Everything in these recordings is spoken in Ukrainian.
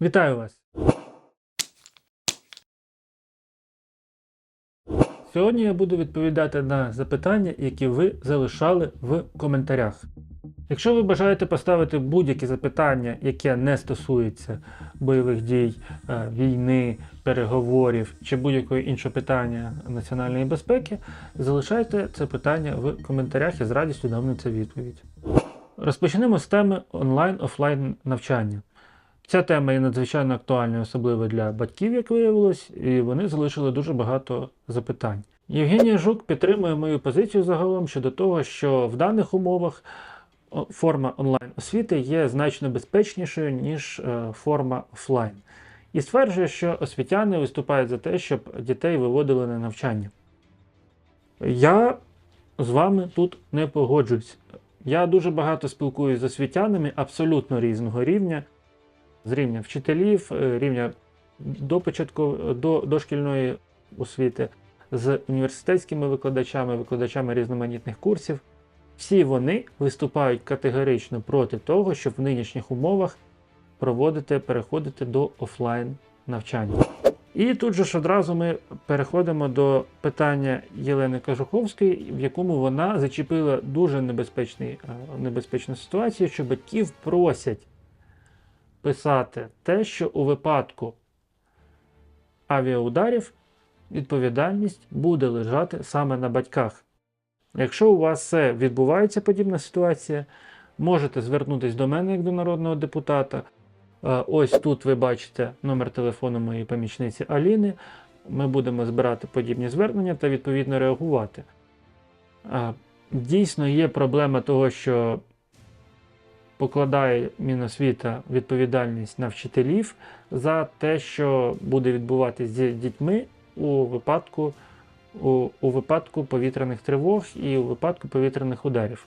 Вітаю вас! Сьогодні я буду відповідати на запитання, які ви залишали в коментарях. Якщо ви бажаєте поставити будь-які запитання, яке не стосується бойових дій, е, війни, переговорів чи будь-якого іншого питання національної безпеки, залишайте це питання в коментарях і з радістю дам на це відповідь. Розпочнемо з теми онлайн-офлайн навчання. Ця тема є надзвичайно актуальною, особливо для батьків, як виявилось, і вони залишили дуже багато запитань. Євгенія Жук підтримує мою позицію загалом щодо того, що в даних умовах форма онлайн освіти є значно безпечнішою, ніж е, форма офлайн. І стверджує, що освітяни виступають за те, щоб дітей виводили на навчання. Я з вами тут не погоджуюсь. Я дуже багато спілкуюся з освітянами абсолютно різного рівня, з рівня вчителів, е, рівня до початку до дошкільної освіти, з університетськими викладачами, викладачами різноманітних курсів. Всі вони виступають категорично проти того, щоб в нинішніх умовах проводити, переходити до офлайн навчання. І тут же ж одразу ми переходимо до питання Єлени Кажуховської, в якому вона зачепила дуже е, небезпечну ситуацію, що батьків просять писати те, що у випадку авіаударів відповідальність буде лежати саме на батьках. Якщо у вас все відбувається подібна ситуація, можете звернутися до мене як до народного депутата. Е, Ось тут ви бачите номер телефону моєї помічниці Аліни. Ми будемо збирати подібні звернення та відповідно реагувати. Е, Дійсно є проблема того, що покладає Міносвіта відповідальність на вчителів за те, що буде відбуватися з дітьми у випадку, у, у випадку повітряних тривог і у випадку повітряних ударів.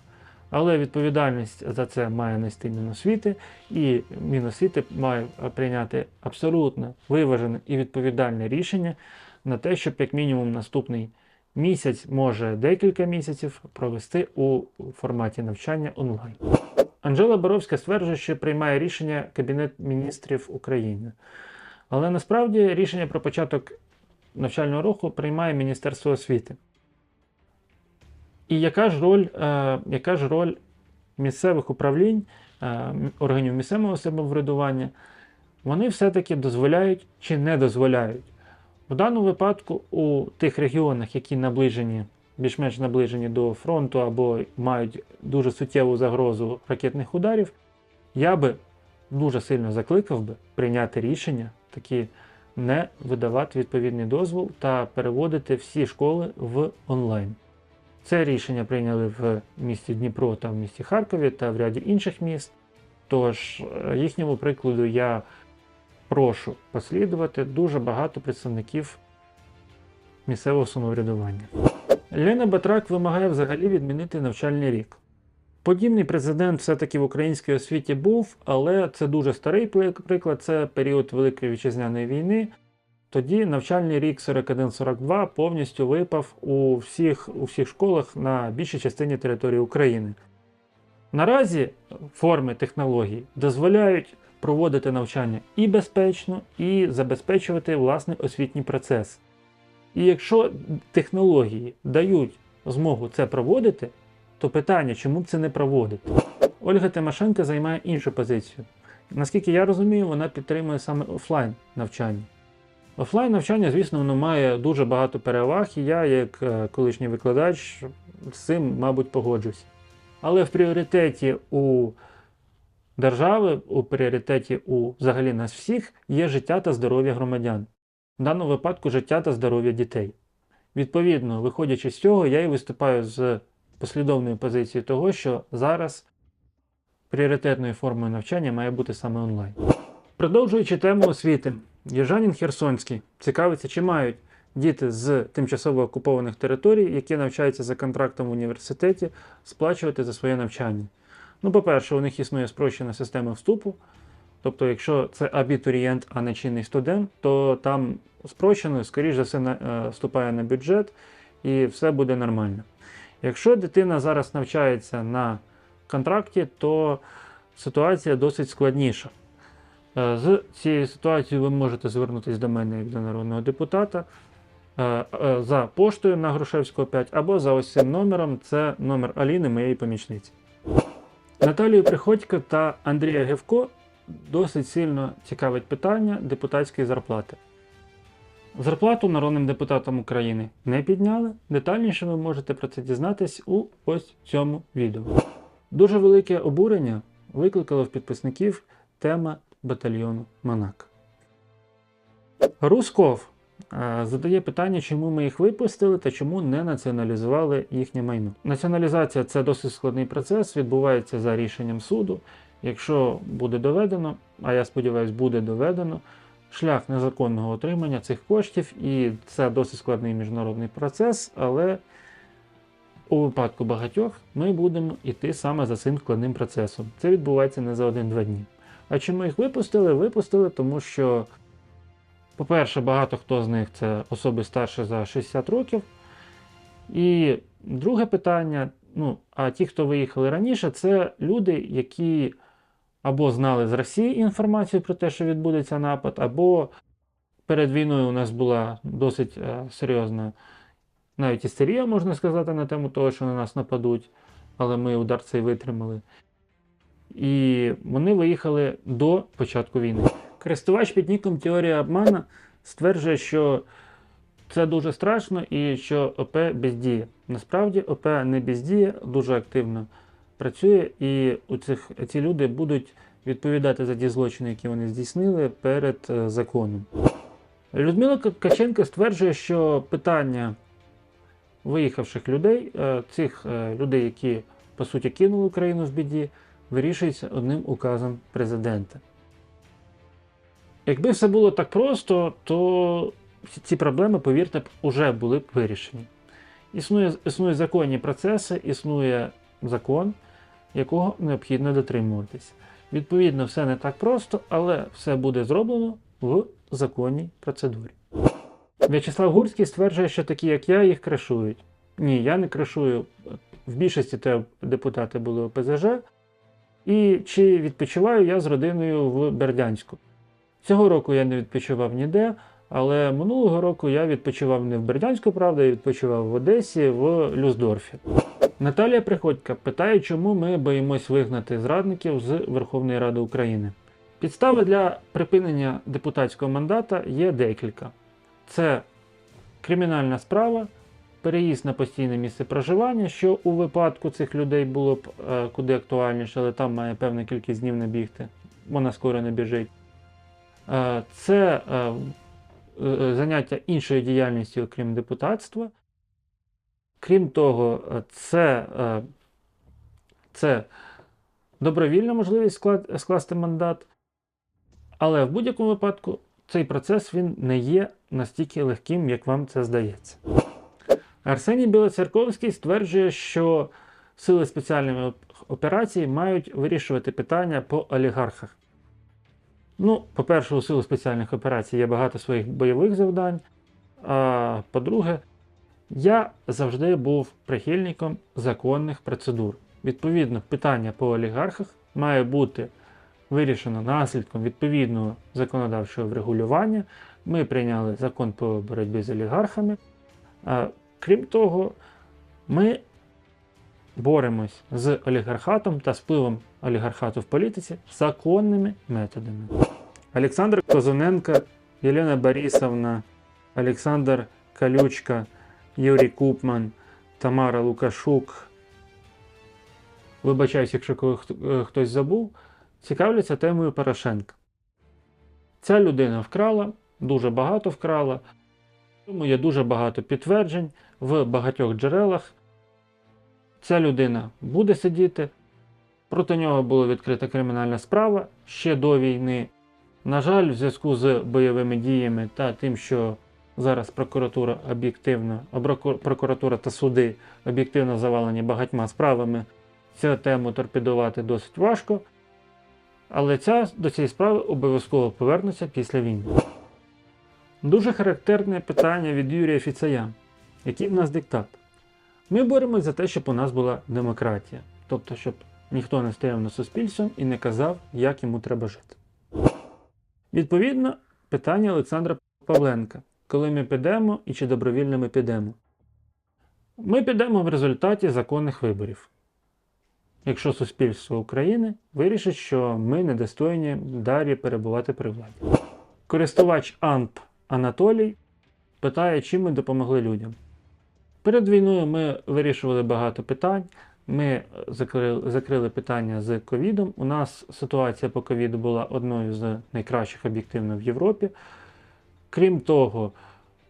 Але відповідальність за це має нести Міносвіти, і Міносвіти має прийняти абсолютно виважене і відповідальне рішення на те, щоб як мінімум наступний місяць, може декілька місяців, провести у форматі навчання онлайн. Анжела Боровська стверджує, що приймає рішення Кабінет міністрів України. Але насправді рішення про початок навчального року приймає Міністерство освіти. І яка ж роль, е, яка ж роль місцевих управлінь, е, органів місцевого самоврядування? Вони все-таки дозволяють чи не дозволяють. В даному випадку у тих регіонах, які наближені, більш-менш наближені до фронту або мають дуже суттєву загрозу ракетних ударів, я би дуже сильно закликав би прийняти рішення такі не видавати відповідний дозвол та переводити всі школи в онлайн. Це рішення прийняли в місті Дніпро та в місті Харкові та в ряді інших міст. Тож е, їхньому прикладу я прошу послідувати дуже багато представників місцевого самоврядування. Лена Батрак вимагає взагалі відмінити навчальний рік. Подібний президент все-таки в українській освіті був, але це дуже старий приклад, це період Великої вітчизняної війни. Тоді навчальний рік 41-42 повністю випав у всіх, у всіх школах на більшій частині території України. Наразі форми технологій дозволяють проводити навчання і безпечно, і забезпечувати власний освітній процес. І якщо технології дають змогу це проводити, то питання, чому б це не проводити? Ольга Тимошенко займає іншу позицію. Наскільки я розумію, вона підтримує саме офлайн навчання. Офлайн навчання, звісно, воно має дуже багато переваг, і я, як е, колишній викладач, з цим, мабуть, погоджусь. Але в пріоритеті у держави, у пріоритеті у взагалі нас всіх є життя та здоров'я громадян. В даному випадку життя та здоров'я дітей. Відповідно, виходячи з цього, я і виступаю з послідовною позицією того, що зараз пріоритетною формою навчання має бути саме онлайн. Продовжуючи тему освіти, Єжанін Херсонський цікавиться, чи мають діти з тимчасово окупованих територій, які навчаються за контрактом в університеті, сплачувати за своє навчання. Ну, по-перше, у них існує спрощена система вступу. Тобто, якщо це абітурієнт, а не чинний студент, то там спрощено, скоріш за все, е, вступає на бюджет і все буде нормально. Якщо дитина зараз навчається на контракті, то ситуація досить складніша. Е, З цією ситуацією ви можете звернутися до мене як до народного депутата е, за поштою на Грушевського 5 або за ось цим номером. Це номер Аліни, моєї помічниці. Наталію Приходько та Андрія Гевко досить сильно цікавить питання депутатської зарплати. Зарплату народним депутатам України не підняли. Детальніше ви можете про це дізнатись у ось цьому відео. Дуже велике обурення викликала в підписників тема батальйону Монак. Русков е, задає питання, чому ми їх випустили та чому не націоналізували їхнє майно. Націоналізація це досить складний процес, відбувається за рішенням суду. Якщо буде доведено, а я сподіваюся, буде доведено, шлях незаконного отримання цих коштів, і це досить складний міжнародний процес, але у випадку багатьох ми будемо йти саме за цим складним процесом. Це відбувається не за один-два дні. А чому їх випустили? Випустили, тому що, по-перше, багато хто з них це особи старше за 60 років. І друге питання: ну, а ті, хто виїхали раніше, це люди, які або знали з Росії інформацію про те, що відбудеться напад, або перед війною у нас була досить е, серйозна навіть істерія, можна сказати, на тему того, що на нас нападуть, але ми удар цей витримали. І вони виїхали до початку війни. Користувач під ніком Теорія обмана стверджує, що це дуже страшно і що ОП бездіє. Насправді ОП не бездіє, дуже активно працює, і у цих, ці люди будуть відповідати за ті злочини, які вони здійснили перед е, законом. Людмила Ткаченко стверджує, що питання виїхавших людей, е, цих е, людей, які по суті кинули Україну в біді, вирішується одним указом президента. Якби все було так просто, то ці проблеми, повірте, б, уже були б вирішені. Існує, існують законні процеси, існує закон, якого необхідно дотримуватись. Відповідно, все не так просто, але все буде зроблено в законній процедурі. В'ячеслав Гурський стверджує, що такі, як я, їх кришують. Ні, я не кришую. В більшості те депутати були ОПЗЖ. І чи відпочиваю я з родиною в Бердянську. Цього року я не відпочивав ніде, але минулого року я відпочивав не в Бердянську, правда, я відпочивав в Одесі, в Люсдорфі. Наталія Приходька питає, чому ми боїмось вигнати зрадників з Верховної Ради України. Підстави для припинення депутатського мандата є декілька: це кримінальна справа, переїзд на постійне місце проживання, що у випадку цих людей було б е, куди актуальніше, але там має певна кількість днів не бігти, вона скоро не біжить. Е, це е, е, заняття іншою діяльністю, окрім депутатства. Крім того, е, це, е, це добровільна можливість скласти мандат. Але в будь-якому випадку цей процес він не є настільки легким, як вам це здається. Арсеній Білоцерковський стверджує, що сили спеціальної операції мають вирішувати питання по олігархах. Ну, по-перше, у сил спеціальних операцій є багато своїх бойових завдань. А по-друге, я завжди був прихильником законних процедур. Відповідно, питання по олігархах має бути вирішено наслідком відповідного законодавчого врегулювання. Ми прийняли закон по боротьбі з олігархами. Крім того, ми боремось з олігархатом та впливом олігархату в політиці законними методами. Олександр Козуненко, Єлена Борисовна, Олександр Калючка, Юрій Купман, Тамара Лукашук. Вибачаюсь, якщо хто- е, хтось забув, цікавляться темою Порошенка. Ця людина вкрала, дуже багато вкрала. Тому є дуже багато підтверджень в багатьох джерелах. Ця людина буде сидіти. Проти нього була відкрита кримінальна справа ще до війни. На жаль, в зв'язку з бойовими діями та тим, що зараз прокуратура об'єктивно, прокуратура та суди об'єктивно завалені багатьма справами, цю тему торпедувати досить важко. Але ця, до цієї справи обов'язково повернуться після війни. Дуже характерне питання від Юрія Фіцая. Який в нас диктат? Ми боремось за те, щоб у нас була демократія. Тобто, щоб ніхто не стояв на суспільством і не казав, як йому треба жити. Відповідно, питання Олександра Павленка: коли ми підемо і чи добровільно ми підемо? Ми підемо в результаті законних виборів. Якщо суспільство України вирішить, що ми недостойні далі перебувати при владі. Користувач АНП Анатолій питає, чим ми допомогли людям. Перед війною ми вирішували багато питань. Ми закрили, закрили питання з ковідом. У нас ситуація по ковіду була одною з найкращих об'єктивно в Європі. Крім того,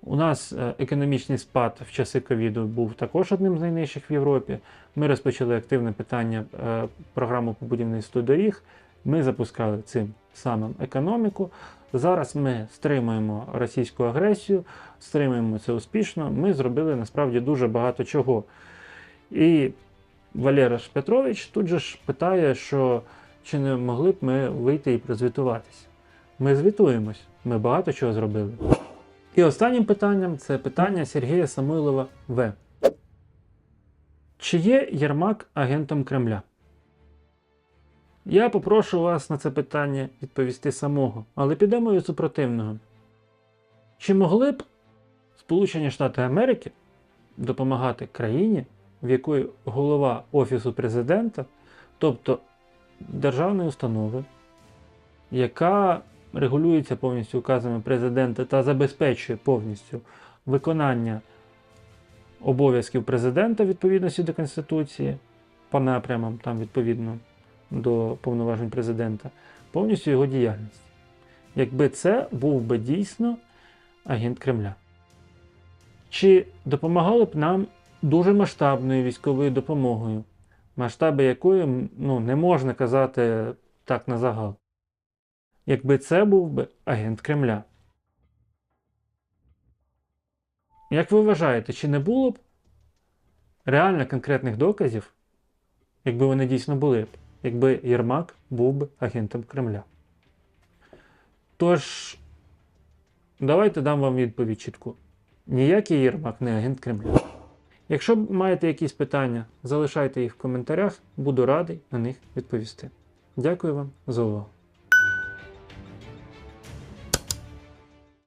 у нас е, економічний спад в часи ковіду був також одним з найнижчих в Європі. Ми розпочали активне питання е, програму по будівництву доріг. Ми запускали цим самим економіку. Зараз ми стримуємо російську агресію, стримуємо це успішно. Ми зробили насправді дуже багато чого. І Валера Петрович тут же ж питає, що чи не могли б ми вийти і прозвітуватися. Ми звітуємось, ми багато чого зробили. І останнім питанням це питання Сергія Самойлова В. Чи є Єрмак агентом Кремля? Я попрошу вас на це питання відповісти самого, але підемо від супротивного. Чи могли б Сполучені Штати Америки допомагати країні, в якої голова Офісу президента, тобто державної установи, яка регулюється повністю указами президента та забезпечує повністю виконання обов'язків президента відповідності до Конституції по напрямам, там відповідно до повноважень президента, повністю його діяльність. Якби це був би дійсно агент Кремля. Чи допомагали б нам дуже масштабною військовою допомогою, масштаби якої ну, не можна казати так на загал? Якби це був би агент Кремля. Як ви вважаєте, чи не було б реально конкретних доказів, якби вони дійсно були б, якби Єрмак був би агентом Кремля? Тож, давайте дам вам відповідь чітку. Ніякий Єрмак не агент Кремля. Якщо маєте якісь питання, залишайте їх в коментарях, буду радий на них відповісти. Дякую вам за увагу.